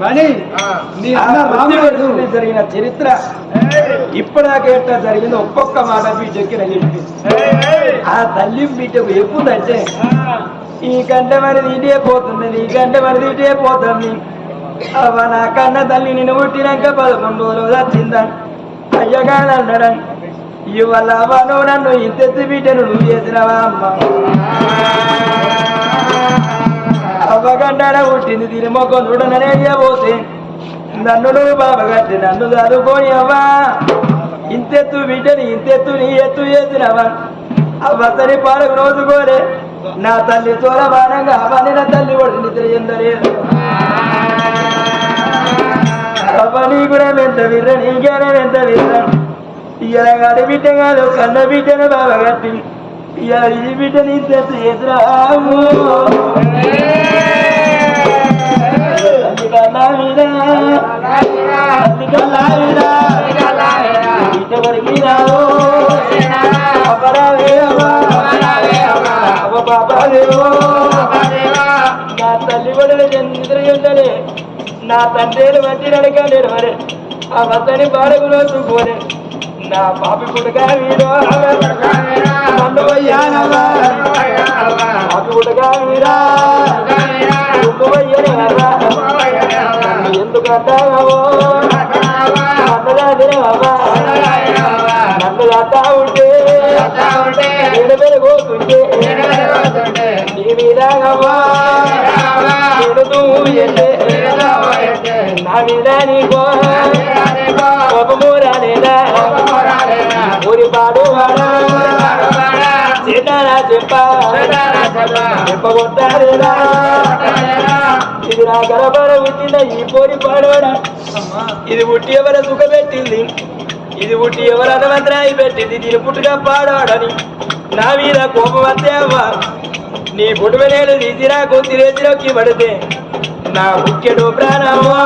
కానీ నీ అన్న జరిగిన చరిత్ర ఇప్పటిదాకా జరిగింది ఒక్కొక్క మాట బీటెక్కి చెప్పి ఆ తల్లి బీటకు ఎప్పుడంటే ఈ గంట మరిది ఇటే పోతుంది ఈ గంట మరిది ఇటే పోతుంది. అవ్వ నా కన్న తల్లి నిన్ను పుట్టినాక పదకొండు రోజులు వచ్చిందా అయ్యగాడు అన్నాడు ఇవాళ అవ్వ నువ్వు నన్ను ఇంతెత్తి బిడ్డను నువ్వు చేసినవా అమ్మ? అవ్వగంటాడ పుట్టింది దీని మొక్క నన్ను నువ్వు బాబగట్టి నన్ను చదువుకొని అవ్వా ఇంతెత్తు బిడ్డని ఇంతెత్తు నీ ఎత్తు చేసినవా? అవ్వ సరి పాలకు రోజుకోలే. నా తల్లి తోలమానంగా అవని నా తల్లి ఒడి నిద్ర ఎందలేదు అవ్వ నీ కూడా ఎంత విర్ర నీకేనే ఎంత విర్ర? ఇయ్యల ఇయ్యలగాడి బిడ్డ కాదు కన్న బిడ్డను బాబగట్టి. ఇయ్యల ఈ బిడ్డని ఇంతెత్తు చేసినాము నా తల్లి కూడా చంద్ర నా తండ్రి వచ్చి నేను మరి. ఆ వద్దని బాడకులో చూపోలే నా పాపి పుడగా వీడో అయ్యానవా పాపి పుడగా వీరా ఎందుకు అంటావో. తినవా నన్ను అత్తా ఉంటే. నేను పెరగోతుంటే నీ మీదగవా నా మీద నీకో. పాడు సీతారా చెప్ప ఇది నా గర్భాల పుట్టిన ఈ పోరి పాడోడా. ఇది పుట్టి ఎవర సుఖపెట్టింది ఇది పుట్టి ఎవరు అనవంతరాయి పెట్టింది? దీని పుట్టుగా పాడాడని నా మీద కోపం వస్తే అవ్వ. నీ పుట్టుక నేను తీసిరా కొద్ది రేతిలోకి పడితే నా ముఖ్యుడు ప్రాణమో?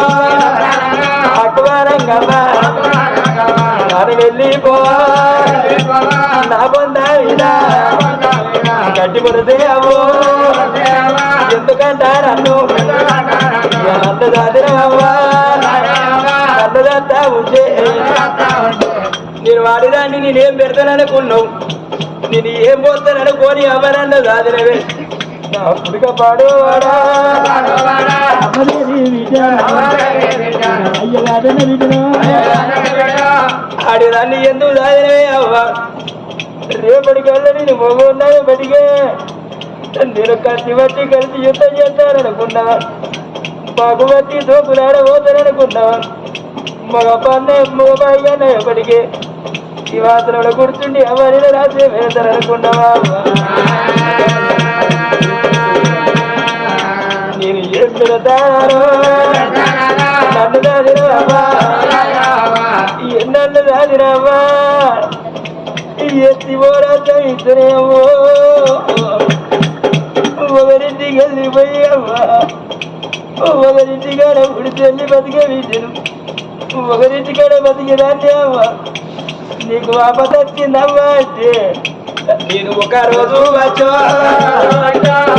అటువారంగా నన్ను వెళ్ళిపో నా పొందా గట్టి పడితే అవ్వో ఎందుకంట నన్ను? నన్ను దాదిరవ్వా నన్ను దాతా ఉంటే. నేను వాడిదాన్ని నేనేం పెడతాననుకున్నావు? నేను ఏం పోతాననుకోని అవ్వనన్న దాదిరవే నా పాడువాడా? ఆడిదాన్ని ఎందుకు దాదిరవే అవ్వ? రేపటికల్లా నేను మగన్నాను బడిగా నేను కత్తి బట్టి కలిసి యుద్ధం చేస్తాననుకున్నావా మాకు బట్టి తోపులాడ పోతాననుకున్నావా మగ పన్నే మగ పైగా ఎప్పటికే ఈ వాసనలో కూర్చుండి ఎవరిని రాసే వెళ్తారనుకున్నావా నేను ఏం పెడతాను నన్ను దాదిరావా నన్ను దాదిరావా ఎత్తి పోరాటం ఇద్దరేమో ఒకరింటికి వెళ్ళిపోయావా ఒకరింటికాడ ఉడిచి వెళ్ళి బతికే వీటిను ఒకరింటికాడ బతికేదాన్ని అవ్వా నీకు ఆపద వచ్చిందవ్వా అంటే నేను ఒక రోజు వచ్చా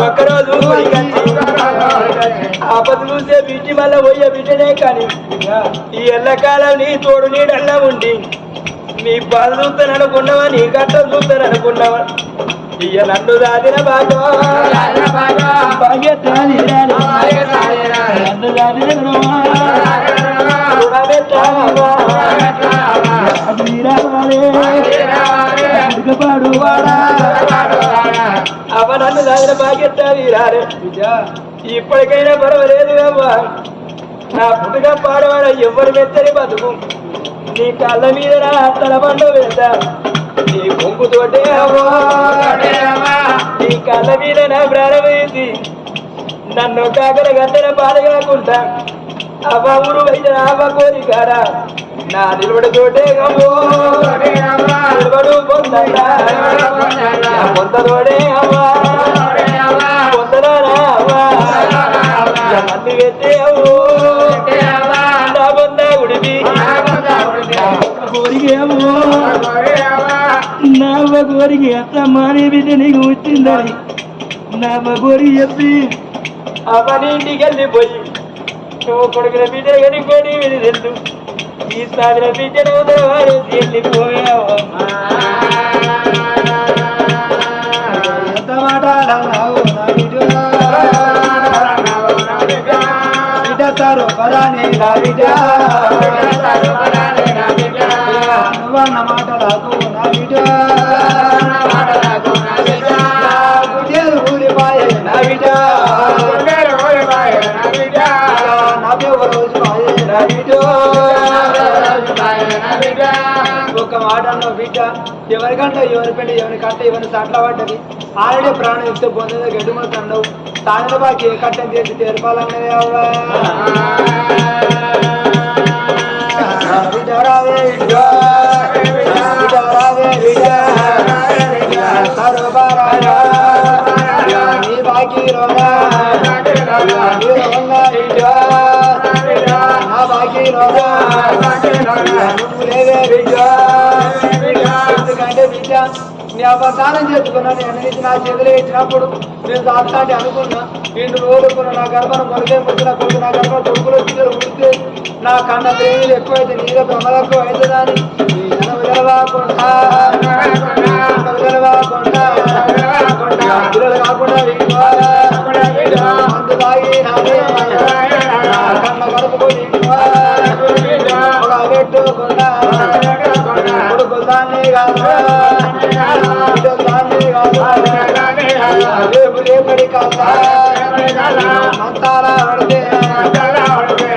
ఒక రోజు ఆపద చూసే బిడ్డి మళ్ళీ పోయే బిడ్డనే కానీ ఈ ఎల్లకాలం నీ తోడు నీడల్లా ఉండి నీ బాధ చూస్తాను అనుకున్నావా నీ కట్టం చూస్తాను అనుకున్నావా? ఇయ్య నన్ను దాదిన బాగా నన్ను దాదిన అవ నన్ను దాదిన బాగెట్టా వీరారే ఇప్పటికైనా పర్వాలేదు అవ్వా. నా పుట్టుగా పాడవాడ ఎవరు మెత్తని బతుకు. నీ కళ్ళ మీద నా తల పండు వేస్తా నీ కొంగుతోటే నీ కళ్ళ మీద నా ప్రారంభమైంది నన్ను కాకర పాలు కాకుండా అవ్వ ఊరు బయట అవ్వ కోరికారా? నా నిలబడి చోటే అవ్వో నిలబడు పొందడా పొందతోడే అవ్వా పొందరా అవ్వా నన్ను పెట్టే అవ్వో. నా పొంద ఉడిపి. కోరికేమో నా కోరికి అత్త మానే బిడ్డ నీకు వచ్చిందని. నా కోరి చెప్పి అవనింటికి వెళ్ళిపోయి నువ్వు కొడుకుల బిడ్డ కనుక్కొని తెలుసు ఈ సాగిన బిడ్డను వారేసి వెళ్ళిపోయావమ్మా. ఎంత మాట అన్నావు నా బిడ్డ. బిడ్డ సారు పరాని నా బిడ్డ. నువ్వన్న మాటలకు ఆడన్న బిడ్డ ఎవరికంటే ఎవరి పెళ్ళి ఎవరికంటే ఎవరి సట్ల పడ్డది. ఆల్రెడీ ప్రాణం ఇస్తే పొందే గడ్డుమలు తండవు తాను బాకి ఏ కట్టం చేసి తెరపాలన్నదే అవ్వా. అయ్యా నీ నా అబద్ధానం చేసుకున్నా నేను నీకు నా చేతిలో ఇచ్చినప్పుడు నేను దాస్తాంటి అనుకున్నా. నేను రోజుకున్నా నా గర్భను మొలకే పుట్టిన కొడుకు నా గర్భ కొడుకులు పిల్లలు నా కన్న ప్రేమలు ఎక్కువైతే నీలో భ్రమ అయితే అవుతుందని కాకుండా తాగి నాదే కన్న పెట్టుకున్నా కొడుకు దాన్ని కాదు బిడ్డ దాన్ని కాదు రేపు రేపటి కాదా మంతాల పడితే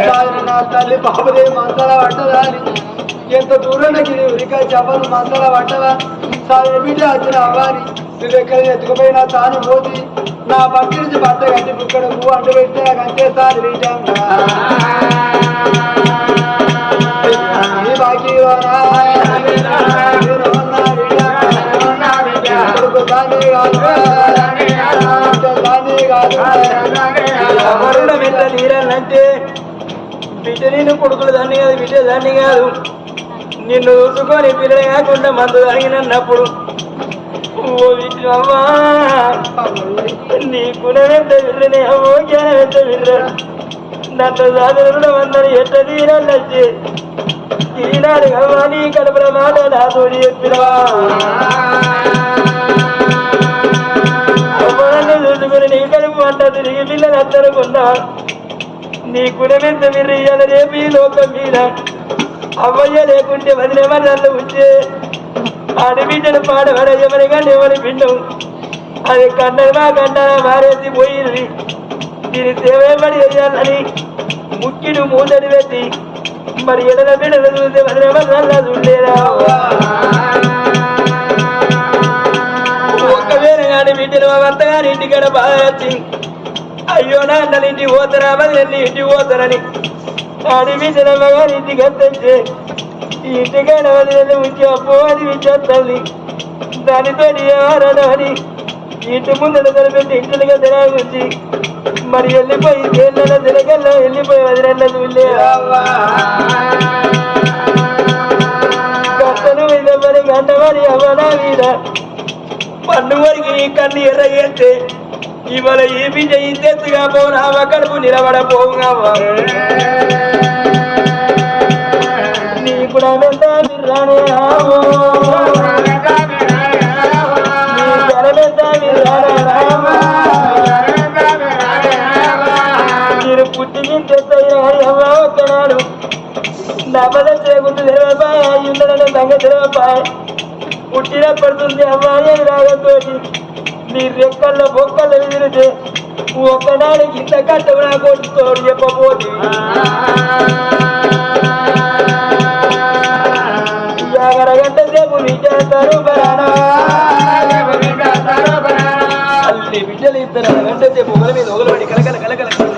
దాని తల్లి బాబుదే మంతాల పట్టదని ఎంత దూరానికి ఉరికా పట్టదా బిడ్డ వచ్చిన అవ్వాలి నువ్వు ఎక్కడ ఎత్తుకుపోయినా తాను పోతి నా బట్టి నుంచి బట్ట కట్టి ఇక్కడ నువ్వు అంటు పెడితే నాకు అంతే సార్ బిడ్డ బాకీ కొడుకు దాన్ని తీరాలంటే బిడ్డ నేను కొడుకులు దాన్ని కాదు బిడ్డ దాన్ని కాదు. నిన్ను చూసుకొని పిల్లలు కాకుండా మందు తాగినప్పుడు ఓ విష్ణమ్మా నీ గుణమెంత విర్రనే ఓ జ్ఞానం ఎంత విర్ర నన్ను సాధనలో అందరి ఎట్ట తీరాలంటే ఈనాడు అవ్వా నీ కడుపుల మాట నాతోడి చెప్పినవా? నీ కడుపు అంట తిరిగి పిల్లలు అందరుకున్నా నీ గుణమెంత విర్రియాల రేపు ఈ లోకం మీద అవ్వయ్య లేకుంటే వదిలే నన్ను ఉంచే ఆడబిడ్డను పాడవడ ఎవరి కానీ ఎవరి పిండం అది కండమా కండన మారేసి పోయింది దీని సేవేపడి వేయాలని ముక్కిడు మూతడి పెట్టి మరి ఎడల బిడ్డలు చూస్తే వదిలే నల్ల చూడలేదా? కానీ బాచి అయ్యో నాన్నలు ఇంటికి పోతారా? మరి వెళ్ళి ఇంటికి పోతారని? ఆడి బిడ్డలమ్మ గారి ఇంటికి వస్తే ఈ ఇంటికైనా వదిలేది ఉంచి అప్పు అది విచ్చేస్తుంది దానితో అని ఇంటి ముందర తలపెట్టి ఇంటిగా తిరగొచ్చి మరి వెళ్ళిపోయి తేళ్ళ తిరగల్ల వెళ్ళిపోయి వదిలేళ్ళ చూడలే. గంటను మీద మరి గంట మరి అవనా వీడ పన్ను వరకు ఈ కళ్ళు ఎర్ర చేస్తే ఇవాళ ఏమి బిడ్డ పోనా? కడుపు నిలబడపోవుగా నీ కూడా మెంత విర్రానే ఆవో నీ జలమెంత మీరు పుట్టి తెత్తయ్యా చేయకుండా తెరవపాయ ఉండడం సంగ తెరవపాయ పుట్టిన పడుతుంది అమ్మాయి రాగతోటి. నీ రెక్కల్లో బొక్కల్లో విదిరితే ఒక్కనాడు ఇంత కట్టవు నా కొడుతోడు చెప్పబోతుంది అరగంట సేపు విజేస్తారు అల్లి బిడ్డలు ఇద్దరు అరగంట సేపు ఒకల మీద ఒకరు పడి కలకల కలకలి.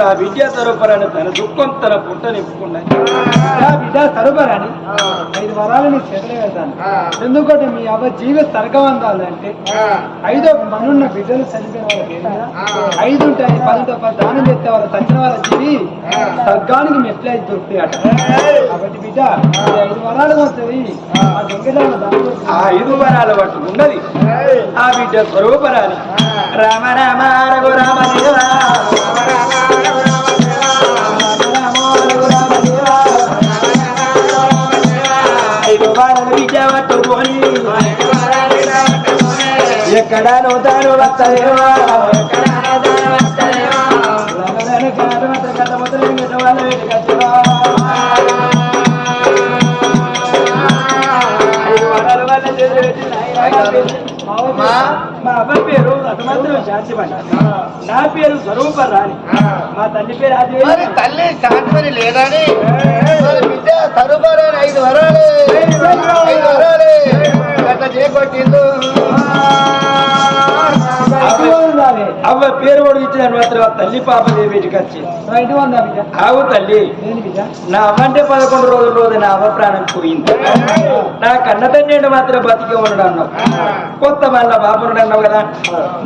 అప్పుడు ఆ విద్యా తరపరాన్ని తన దుఃఖం తన పుట్ట నింపుకున్నాయి. నా బిడ్డ సరుబరాని ఐదు వరాలు నీ చేతులు వెళ్తాను ఎందుకంటే మీ అవ్వ జీవ స్వర్గం అందాలంటే ఐదో మనున్న బిడ్డలు చనిపోయిన వాళ్ళకి? ఐదు ఉంటాయి పదితో పది దానం చేస్తే వాళ్ళ చచ్చిన వాళ్ళ జీవి స్వర్గానికి మెట్లే దొరుకుతాయి అట కాబట్టి బిడ్డ ఐదు వరాలు వస్తాయి. ఆ. ఆ ఐదు వరాల పట్టు ఉన్నది. ఆ బిడ్డ స్వరూపరాని రామ రామ రఘు రామ దేవ. వాడలు ఎక్కడ నూతాను వస్తలేవా కథ మొదలు వాళ్ళ. ఐదు వాళ్ళ మా? అబ్బాయి పేరు అటుమాత్రం శాంతిపండ. నా పేరు స్వరూప రాణి మా తల్లి పేరు అది మరి తల్లి శాంతిమని లేదని? బిడ్డ ఐదు వరాలు. ఐదు వరాలు. చేకొట్టిండు అవ్వ పేరు కూడా ఇచ్చిన మాత్రం తల్లి పాప దేవేటికి వచ్చి. ఆవు తల్లి. నా అవ్వంటే పదకొండు రోజుల రోజు నా అవ్వ ప్రాణం పోయింది. నా కన్న తండ్రి అంటే మాత్రం బతికే ఉండడు అన్నావు. కొత్త వాళ్ళ బాబు అన్నావు కదా.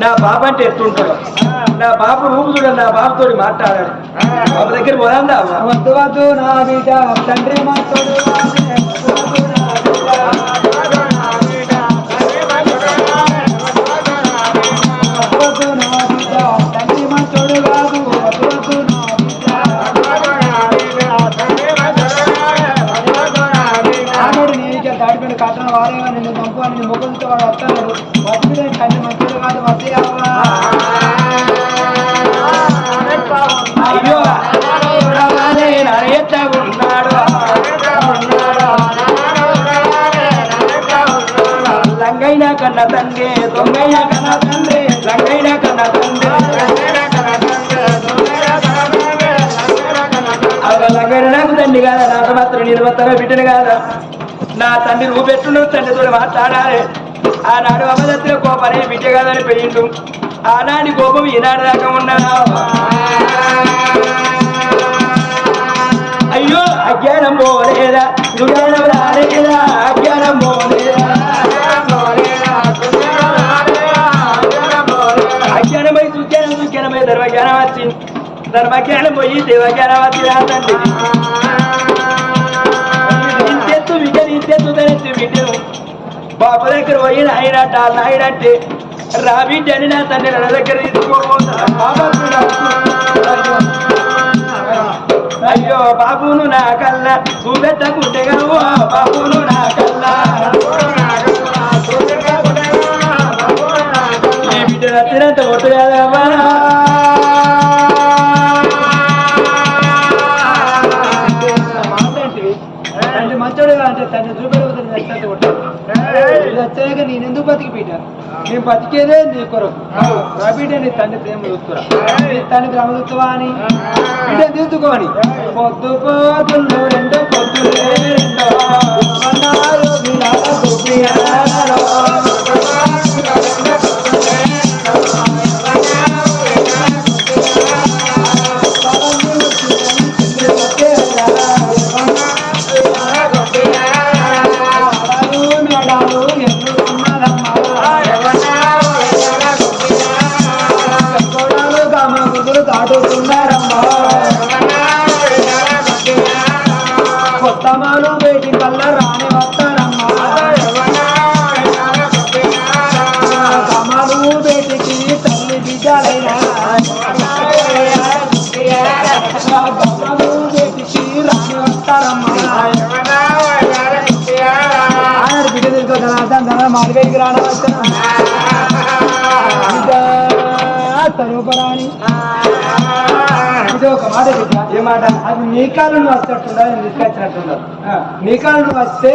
నా బాబు అంటే ఎట్టుంటాడు నా బాబు రూపు చూడండి నా బాబుతో మాట్లాడాడు బాబు దగ్గర పోదా అవ్వ. వద్దు వద్దు నా బిడ్డ. తండ్రి మాతోడు వారేగా నిన్ను పంపు అని నీ ముఖంతో వాడు వస్తాడు వద్దులే తండ్రి మంచోడు కాదు వద్దే అయ్యో రావాలే నా ఎట్ట ఉన్నాడు లంగైన కన్న తండ్రి. దొంగైన కన్న తండ్రి లంగైన కన్న తండ్రి. లంగైన నాకు తండ్రి కాదా నాకు మాత్రం నిలబడతారా బిడ్డను కాదా. నా తండ్రి నువ్వు పెట్టున్నావు తండ్రితో మాట్లాడాలి ఆనాడు అమదత్తుల కోపనే బిడ్డ కాదని పెయిండు. ఆనాటి కోపం ఈనాడు దాకా ఉన్నా అయ్యో అజ్ఞానం పోలేదా? జ్ఞానం రాలేదా? అజ్ఞానం పోలేదా? అజ్ఞానమై సుజ్ఞానం సుజ్ఞానమై ధర్మజ్ఞానం వచ్చింది. ధర్మజ్ఞానం పోయి దేవజ్ఞానం వచ్చి రాతండి ఇంతెత్తు విద్యను ఇంతెత్తు బాబు దగ్గర పోయి నాయనట నాయనంటే రా బిడ్డని నా తండ్రి నా దగ్గర అయ్యో బాబును నా కల్లా చూపెట్టకుంటే ఓ బాబును నా కల్లా ఈ బిడ్డ నచ్చినంత ఒట్టు కాదమ్మా. బతికి పీట నేను బతికేదే నీ కొరకు. నా బిడ్డ నీ తండ్రి ప్రేమ చూస్తురా. నీ తండ్రి ప్రేమ చూస్తావా అని? బిడ్డ తీసుకోని పొద్దు పోతులు రెండో పొద్దులే రెండో. మాట అది నీ కాలు నువ్వు వస్తున్నట్టుండదు నేను తీసుకొచ్చినట్టుండదు నీ కాలు నువ్వు వస్తే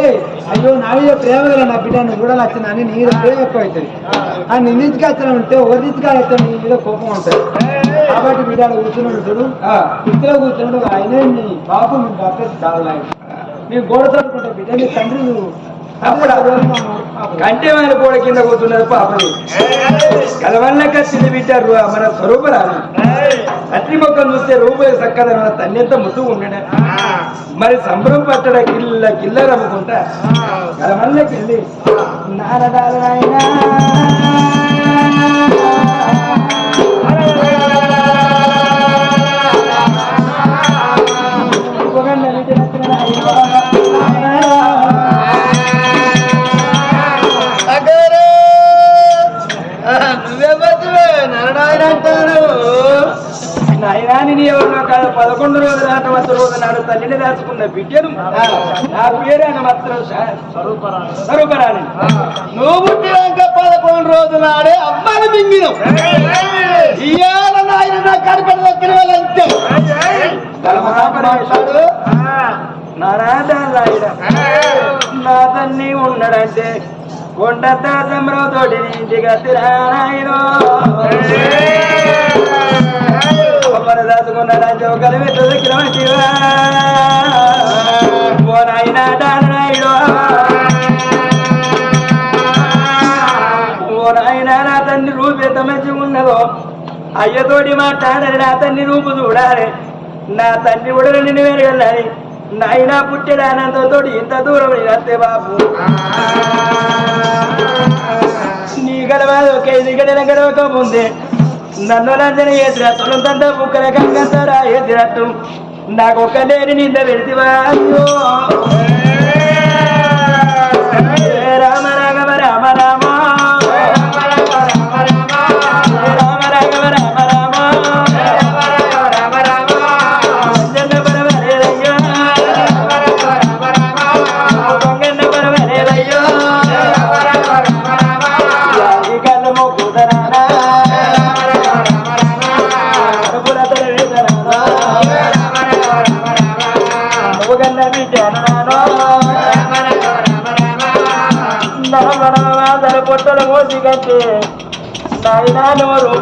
అయ్యో నా మీద ప్రేమ గల నా బిడ్డ నువ్వు కూడా నచ్చిన అని నీ ప్రేమ ఎక్కువ అవుతుంది. ఆ నీ నుంచి వచ్చిన ఉంటే ఒకరి నుంచి నీ మీద కోపం ఉంటుంది. కాబట్టి బిడ్డ కూర్చున్నాడు చూడు. ఇంట్లో కూర్చున్నాడు. ఆయన నీ బాబు మీ బాబు చాలా నీ గోడ చదువుకుంటే బిడ్డ నీ తండ్రి నువ్వు అప్పుడా? కంటే మన గోడ కింద కూర్చున్నది పాపని కలవల్ల కచ్చింది బిడ్డారు మన స్వరూపరాలు. అట్టి మొక్కలు చూస్తే రూపాయి చక్కదన తల్లి ఎంత ముద్దు ఉండడే? మరి సంబరం పట్టడ కిల్ల కిల్ల. రమ్ముకుంటా కలవల్లకి వెళ్ళి దాచుకున్న బిడ్డను నా పేరు హనుమంతుడు స్వరూపరాణి. నువ్వు పుట్టినాక పదకొండు రోజుల నాడే అమ్మాయి మింగినం ఇవాళ నాయన నా కడపడ దక్కిన వాళ్ళు అంతే మాట్లాడు నా నాయన నా తన్ని ఉన్నాడంటే కొండ తాసంలో తోటి ఇంటికి తిరానాయనో కొమ్మను దాచుకున్నాడంటే ఒక అయ్యతోటి మాట్లాడాలి నా తండ్రి రూపు చూడాలి. నా తండ్రి కూడా నిన్ను వేరు వెళ్ళాలి నాయన పుట్టిన ఆనందంతో ఇంత దూరం నేను అంతే బాబు. నీ గడవాలి ఒక ఇది గడిన గడవక ముందే. నన్ను రంజన ఎదురా తొలంతంత బుక్కల కంగంతరా ఎదురట్టు నాకు ఒక లేని నింద పెడితే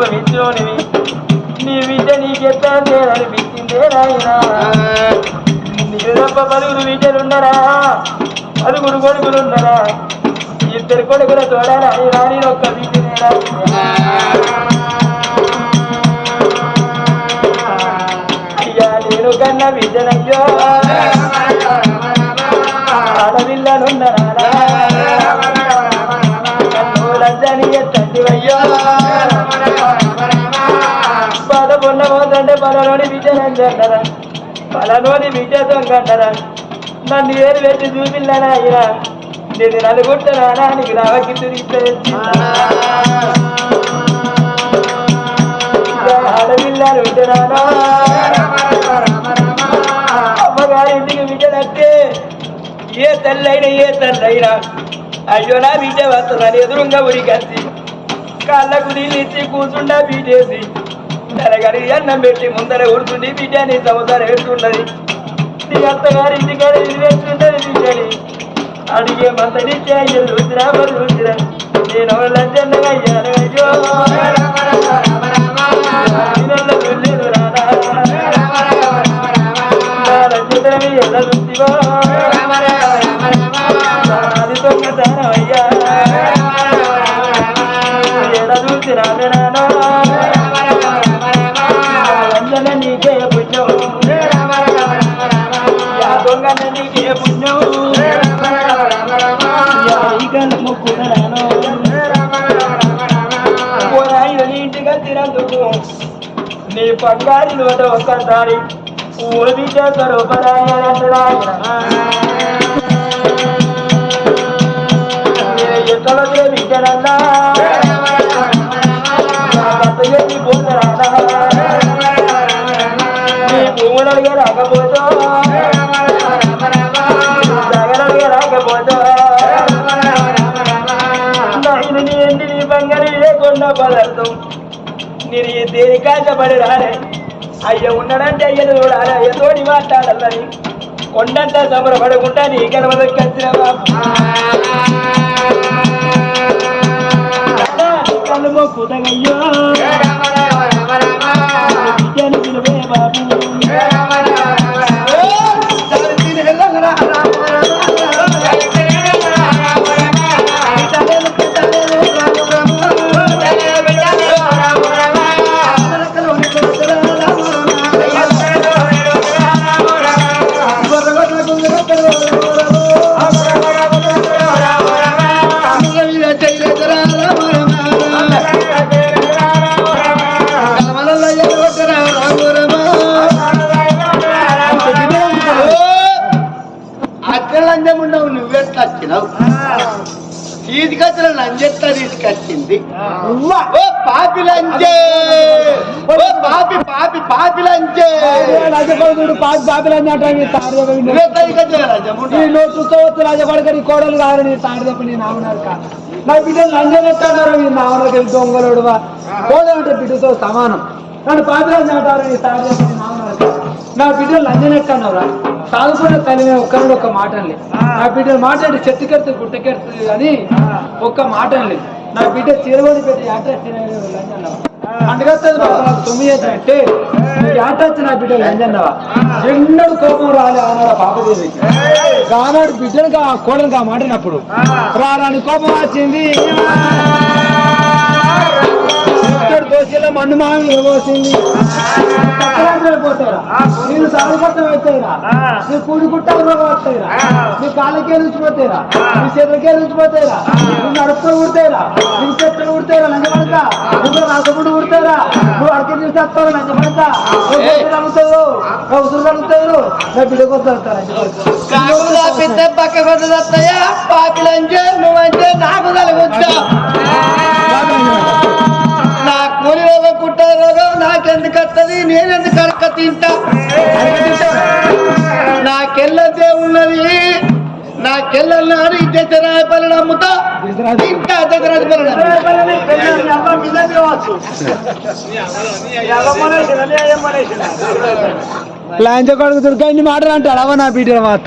నువ్వు నీ విద్య నీకెట్టా అనిపించిందే నాయనా? నీకు తప్ప పలుగురు బిడ్డలున్నారా పలువురు కొడుకులున్నారా? ఇద్దరు కొడుకుల చూడాలి అని రాని ఒక్క బిడ్డనేనా అయ్యా నేను కన్నా విద్యనయ్యో ఆడపిల్లలున్నారా? పోతుంటే బలలోని బిడ్డనంటారా బలలోని నన్ను ఏరు పెట్టి చూపిల్లనా అయ్యా నేను నలుగుంటున్నానా నీకు రావకిందు ఆడపిల్లలు ఉంటున్నానా అమ్మగారి ఇంటికి ఏ తల్లైనా ఏ తల్లైనా. అయ్యో నా బిడ్డ వస్తుందని ఎదురుగా ఉరికత్తి కాళ్ళకు నీళ్ళు ఇచ్చి కూర్చుండా బీటేసి. నరగని అన్నం పెట్టి ముందర ఉడుతుంది బిడ్డని సంవత్సరం పెడుతున్నది నీ అత్తగారి ఇంటికాడ ఇది పెడుతున్నది బిడ్డని అడిగే మంతని చేయలు చూసిరా మరి చూసిరా నేను లంచన్నగా అయ్యాను రానా? నా అది దొంగతనం అయ్యా. ఎడ చూసి రామేనానో పోతారా నీ భూములగా రాకపోతా? జగనలుగా రాకపోతా? నాయన నీ ఎండి నీ బంగారు లేకుండా పదార్థం? నేను దేని కాచబడి రాలే అయ్య ఉన్నాడంటే అయ్యను చూడాలి? అయ్య తోడి మాట్లాడాలని? కొండంతా సంబరపడకుండా నీ కచ్చిన బాబు కళ్ళు పిలువే బాబు. ఓ పాపి లంజే ఓ పాపి పాపి పాపి లంజే రాజపడుతుడు పాతి బాబిలని అంటే తాడు నువ్వే తీసుకొచ్చిన లంజముండా నీ నోటు చూస్తే రాజపడక నీ కోడలు కాదు నీ తాడు తప్ప నేను ఆవునారు కా నా బిడ్డలు లంజనెత్తారు నీ నావనకి దొంగలుడువా కోడలు అంటే బిడ్డతో సమానం నన్ను పాపిరాజు అంటారు నీ తాడు నేను కా నా బిడ్డలు లంజనెత్తన్నారా చదువుకున్న తల్లి ఒక్కరిని ఒక్క మాట అనలే నా బిడ్డలు మాట్లాడి చెట్టుకెడుతుంది గుట్టకెడుతుంది కానీ ఒక్క మాట అనలేదు నా బిడ్డ చీరబడి పెద్ద ఆట లంజన్నవా? తొమ్మిది అంటే నీకు నా బిడ్డ లంజన్నవా? ఎన్నడు కోపం రాలే అన్నాడు ఆ పాపదేవికి కానాడు బిడ్డను ఆ కోడలు ఆ మాటినప్పుడు రారాని కోపం వచ్చింది. ఇద్దరు దోశలో మన్ను మామి పోసింది. పోతారా నేను సాగుపట్టం అవుతాయిరా. నీ కూడి కుట్టాలు వస్తాయిరా నీ కాళ్ళకే రుచిపోతాయిరా నీ చేతులకే రుచిపోతాయిరా నువ్వు నడుపుతూ ఉడతాయిరా నీ చెట్లు ఉడతాయిరా లంచపడతా నువ్వు రాసపుడు ఉడతారా నువ్వు అడిగి చూసేస్తావు లంచపడతా నువ్వు అడుగుతావు ఉసురు అడుగుతావు నా బిడ్డకు వస్తారు పక్క నువ్వంటే నాకు తలగొచ్చా నా రోగం కుట్ట రోగం నాకెందుకు వస్తుంది నేనెందుకు అడక తింటా? నాకెళ్ళదే ఉన్నది. నాకెళ్ళన్నాడు దశరాజ పల్లెడు అమ్ముతా. ఇంకా దశరాజ పల్లెడు లంచ కొడుకు దుర్గా ఇన్ని మాటలు అంటాడు. అవనా నా మాత